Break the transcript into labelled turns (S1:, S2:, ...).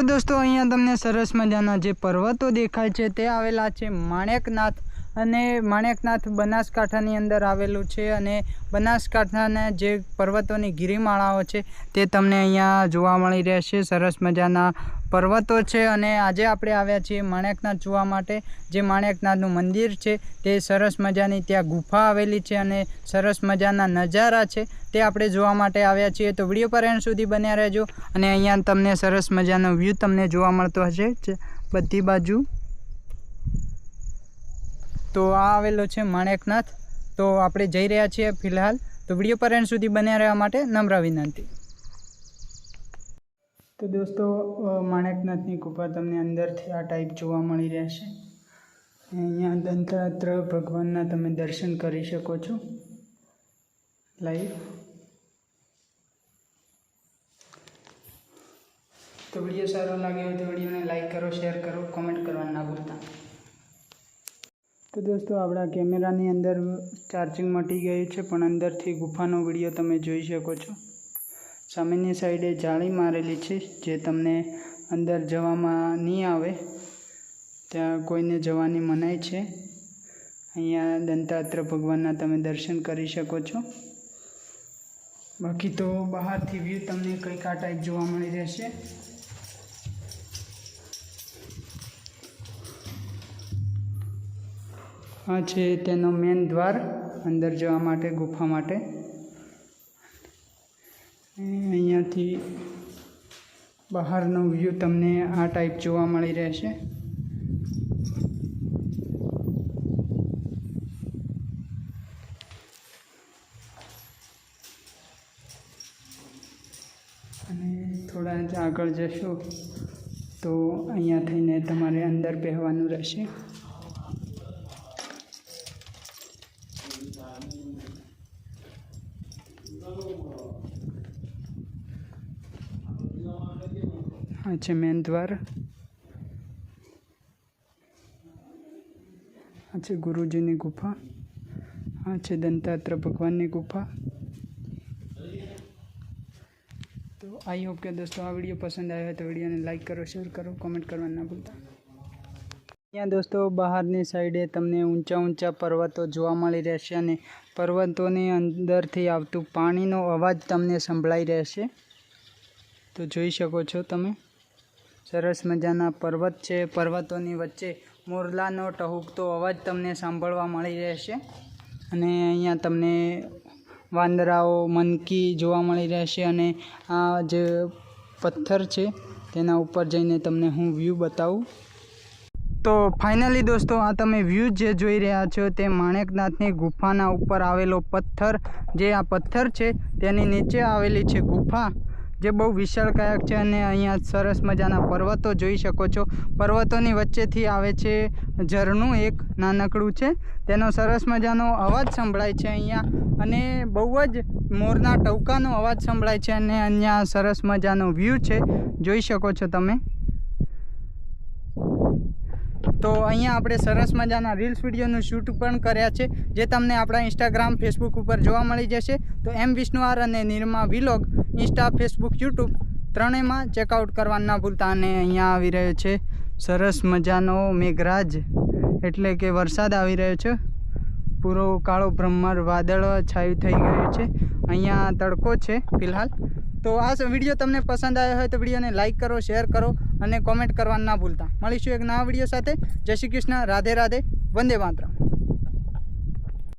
S1: તો દોસ્તો, અહીંયા તમને સરસ મજાના જે પર્વતો દેખાય છે તે આવેલા છે માણેકનાથ અને માણેકનાથ બનાસકાંઠાની અંદર આવેલું છે અને બનાસકાંઠાના જે પર્વતોની ગિરિમાળાઓ છે તે તમને અહીંયા જોવા મળી રહેશે. સરસ મજાના પર્વતો છે અને આજે આપણે આવ્યા છીએ માણેકનાથ જોવા માટે. જે માણેકનાથનું મંદિર છે, તે સરસ મજાની ત્યાં ગુફા આવેલી છે અને સરસ મજાના નજારા છે. તે આપણે જોવા માટે આવ્યા છીએ. તો વીડિયો પર એન્ડ સુધી બન્યા રહેજો અને અહીંયા તમને સરસ મજાનો વ્યૂ તમને જોવા મળતો હશે. બધી બાજુ. તો આ આવેલો છે માણેકનાથ. તો આપણે જઈ રહ્યા છીએ ફિલહાલ. તો વીડિયો પર એન્ડ સુધી બન્યા રહેવા માટે નમ્ર વિનંતી. તો દોસ્તો માણેકનાથની ગુફા તમને અંદરથી આ ટાઈપ જોવા મળી રહેશે. અહીંયા દંતાત્ર ભગવાનના તમે દર્શન કરી શકો છો. લાઈવ તો વીડિયો સારો લાગ્યો હોય તો વિડીયોને લાઈક કરો શેર કરો કોમેન્ટ કરવાનું ના ભૂલતા. તો દોસ્તો, આપણા કેમેરાની અંદર ચાર્જિંગ મટી ગયું છે, પણ અંદરથી ગુફાનો વીડિયો તમે જોઈ શકો છો. સામેની સાઈડે જાળી મારેલી છે જે તમને અંદર જવામાં નહીં આવે. ત્યાં કોઈને જવાની મનાઈ છે. અહીંયા દંતાત્ર ભગવાનના તમે દર્શન કરી શકો છો. બાકી તો બહારથી વ્યૂ તમને કંઈક આ ટાઈપ જોવા મળી રહેશે. આ છે તેનો મેન દ્વાર અંદર જવા માટે ગુફા માટે. અહીંયાથી બહારનો વ્યૂ તમને આ ટાઈપ જોવા મળી રહેશે. અને થોડા જ આગળ જશો તો અહીંયા થઈને તમારે અંદર બેહવાનું રહેશે. આ છે મેન દ્વાર આ છે ગુરુજીની ગુફા આ છે દંતાત્ર ભગવાનની ગુફા તો આઈ હોપ કે દોસ્તો આ વીડિયો પસંદ આવ્યો તો વિડીયોને લાઈક કરો શેર કરો કોમેન્ટ કરવા ના ભૂલતા. અહીંયા દોસ્તો બહારની સાઈડે તમને ઊંચા ઊંચા પર્વતો જોવા મળી રહેશે અને પર્વતોની અંદરથી આવતું પાણીનો અવાજ તમને સંભળાઈ રહેશે. તો જોઈ શકો છો તમે. સરસ મજાના પર્વત છે. પર્વતોની વચ્ચે મોરલાનો ટહુકતો અવાજ તમને સાંભળવા મળી રહેશે. અને અહીંયા તમને વાંદરાઓ, મનકી જોવા મળી રહેશે અને આ જે પથ્થર છે તેના ઉપર જઈને તમને હું વ્યૂ બતાવું. તો ફાઇનલી દોસ્તો, આ તમે વ્યૂ જે જોઈ રહ્યા છો તે માણેકનાથની ગુફાના ઉપર આવેલો પથ્થર. જે આ પથ્થર છે તેની નીચે આવેલી છે ગુફા. જે બહુ વિશાળકાયક છે અને અહીંયા સરસ મજાના પર્વતો જોઈ શકો છો. પર્વતોની વચ્ચેથી આવે છે ઝરણું, એક નાનકડું છે. તેનો સરસ મજાનો અવાજ સંભળાય છે અહીંયા. અને બહુ જ મોરના ટવકાનો અવાજ સંભળાય છે અને અહીંયા સરસ મજાનો વ્યૂ છે. જોઈ શકો છો તમે. તો અહીંયા આપણે સરસ મજાના રીલ્સ વિડીયોનું શૂટ પણ કર્યા છે, જે તમને આપણા ઇન્સ્ટાગ્રામ ફેસબુક ઉપર જોવા મળી જશે. તો એમ વિષ્ણુઆર અને Nirma vlog insta, Facebook, YouTube ત્રણેયમાં checkout કરવાનું ના ભૂલતા અને અહીંયા આવી રહ્યો છે. સરસ મજાનો મેઘરાજ. એટલે કે વરસાદ આવી રહ્યો છે. પૂરો કાળો બ્રહ્મર વાદળ છાયું થઈ ગયું છે. અહીંયા તડકો છે ફિલહાલ. તો આ વીડિયો તમને પસંદ આવ્યો હોય તો વિડીયોને લાઇક કરો, શેર કરો અને કોમેન્ટ કરવાનું ના ભૂલતા. મળીશું એક નવા વીડિયો સાથે. જય શ્રી કૃષ્ણ. રાધે રાધે. વંદે માતરમ.